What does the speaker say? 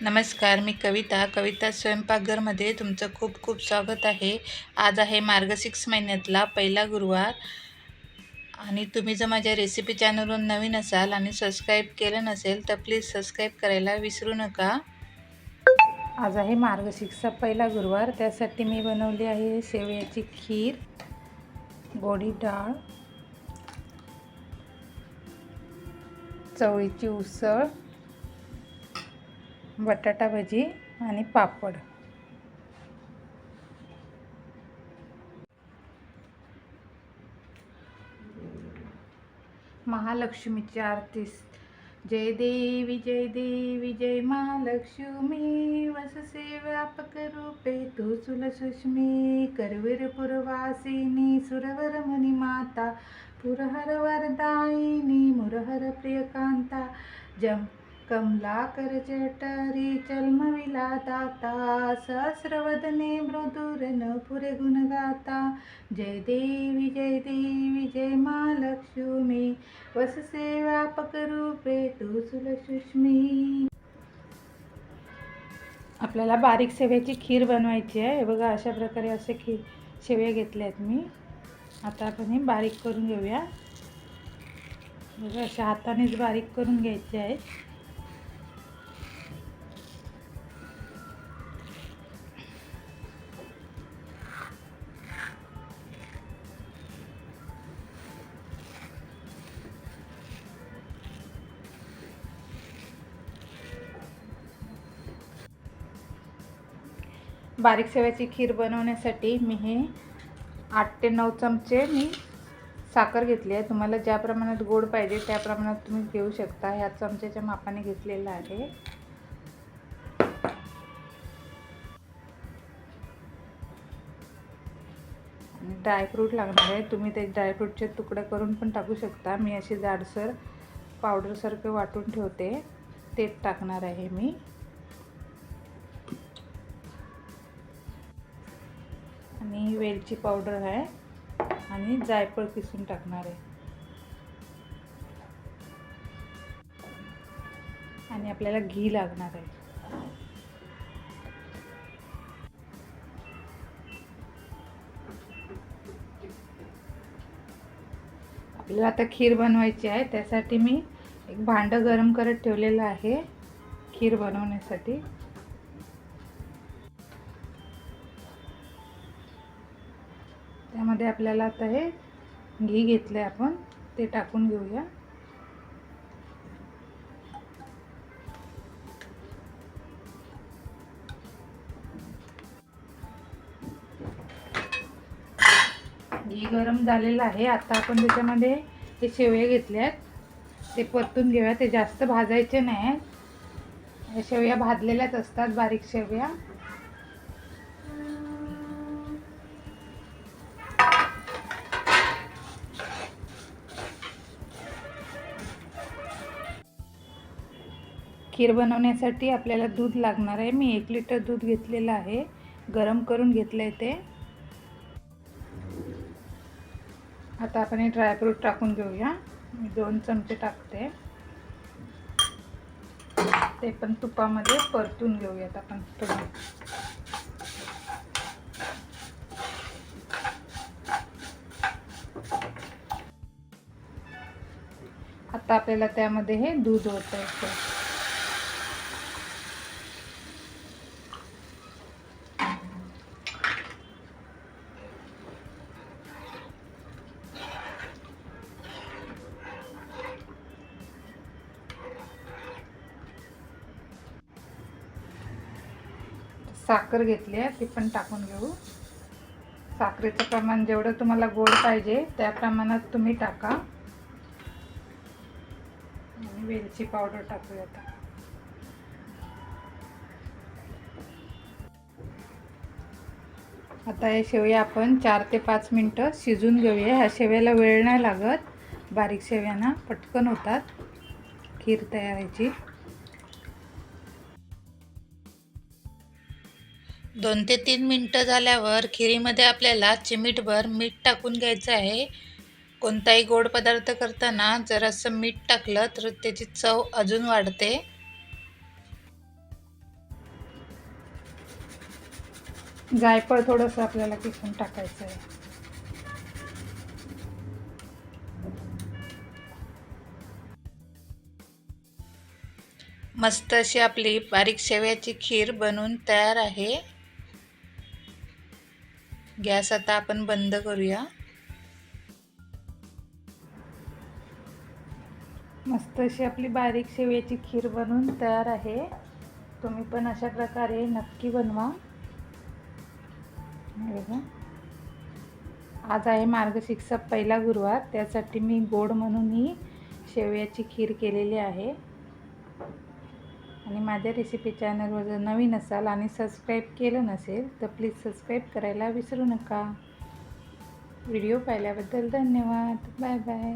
नमस्कार मी कविता. कविता स्वयंपाकघरमध्ये तुमचं खूप खूप स्वागत आहे. आज आहे मार्गशीर्ष महिन्यातला पहिला गुरुवार आणि तुम्ही जर माझ्या रेसिपी चॅनलवर नवीन असाल आणि सबस्क्राईब केलं नसेल तर प्लीज सबस्क्राईब करायला विसरू नका. आज आहे मार्गशीर्षचा पहिला गुरुवार. त्यासाठी मी बनवली आहे शेवयाची खीर गोडी डाळ चवळीची उसळ बटाटा भजी आणि पापड. महालक्ष्मीची आरती. जय देवी जय देवी जय महालक्ष्मी. वससे व्यापक रूपे तू सुलसुष्मी करवीर पुरवासिनी सुरवर मुनी माता. पुरहर वरदायिनी मुरहर प्रियकांता. जम कमलाकर जठरी जन्मविला दाता सहस्रवदने मृदुरन पुरे गुणगाता जय देवी जय देवी जय महालक्ष्मी वससे व्यापक रूपे तू सुलसुष्मी आपल्याला बारीक शेव्याची खीर बनवायची आहे. हे बघा अशा प्रकारे असे खीर शेव्या घेतल्या आहेत मी. आता आपण हे बारीक करून घेऊया. बघा अशा हातानेच बारीक करून घ्यायचे आहेत. बारीक शेव्याची खीर बनवण्यासाठी मी हे आठ ते नऊ चमचे मी साखर घेतली आहे. तुम्हाला ज्या प्रमाणात गोड पाहिजे त्या प्रमाणात तुम्ही घेऊ शकता. ह्या चमच्याच्या मापाने घेतलेलं आहे. ड्रायफ्रूट लागणार आहे. तुम्ही ते ड्रायफ्रूटचे तुकडे करून पण टाकू शकता. मी अशी जाडसर पावडरसारखं वाटून ठेवते. तेच टाकणार आहे मी. आणि वेलची पावडर आहे आणि जायफळ किसून टाकणार आहे. आणि आपल्याला घी लागणार आहे. आपल्याला आता खीर बनवायची आहे त्यासाठी मी एक भांडं गरम करत ठेवलेलं आहे खीर बनवण्यासाठी. त्यामध्ये आपल्याला आता हे घी घेतलं आहे आपण ते टाकून घेऊया. घी गरम झालेलं आहे. आता आपण त्याच्यामध्ये ते शेवया घेतले आहेत ते परतून घेऊया. ते जास्त भाजायचे नाही आहेत शेवया भाजलेल्याच असतात बारीक शेवया. खीर बनवण्यासाठी आपल्याला दूध लागणार आहे. मी एक लिटर दूध घेतलेलं आहे. गरम करून घेतलं आहे ते. आता आपण हे ड्रायफ्रूट टाकून घेऊया. मी दोन चमचे टाकते. ते पण तुपामध्ये परतून घेऊयात आपण थोडं. आता आपल्याला त्यामध्ये हे दूध ओतायचं साखर घेतली आहे ती पण टाकून घेऊ. साखरेचं प्रमाण जेवढं तुम्हाला गोड पाहिजे त्या प्रमाणात तुम्ही टाका. आणि वेलची पावडर टाकूया आता. आता हे शेवया आपण चार ते पाच मिनटं शिजून घेऊया. ह्या शेव्याला वेळ नाही लागत. बारीक शेव्यांना पटकन होतात. खीर तयारायची दोन ते तीन मिनटं झाल्यावर खिरीमध्ये आपल्याला चिमीटभर मीठ टाकून घ्यायचं आहे. कोणताही गोड पदार्थ करताना जरासं मीठ टाकलं तर त्याची चव अजून वाढते. जायफळ थोडंसं आपल्याला किसून टाकायचं आहे. मस्त अशी आपली बारीक शेवयाची खीर बनवून तयार आहे. गॅस आता आपण बंद करूया. मस्त अशी आपली बारीक शेवयाची खीर बनवून तयार आहे. तुम्ही पण अशा प्रकारे नक्की बनवा. आज आहे मार्गशीर्षचा पहिला गुरुवार त्यासाठी मी गोड म्हणून ही शेवयाची खीर केलेली आहे. आणि माझ्या रेसिपी चॅनलवर जर नवीन असाल आणि सबस्क्राईब केलं नसेल तर प्लीज सबस्क्राईब करायला विसरू नका. व्हिडिओ पाहिल्याबद्दल धन्यवाद. Bye bye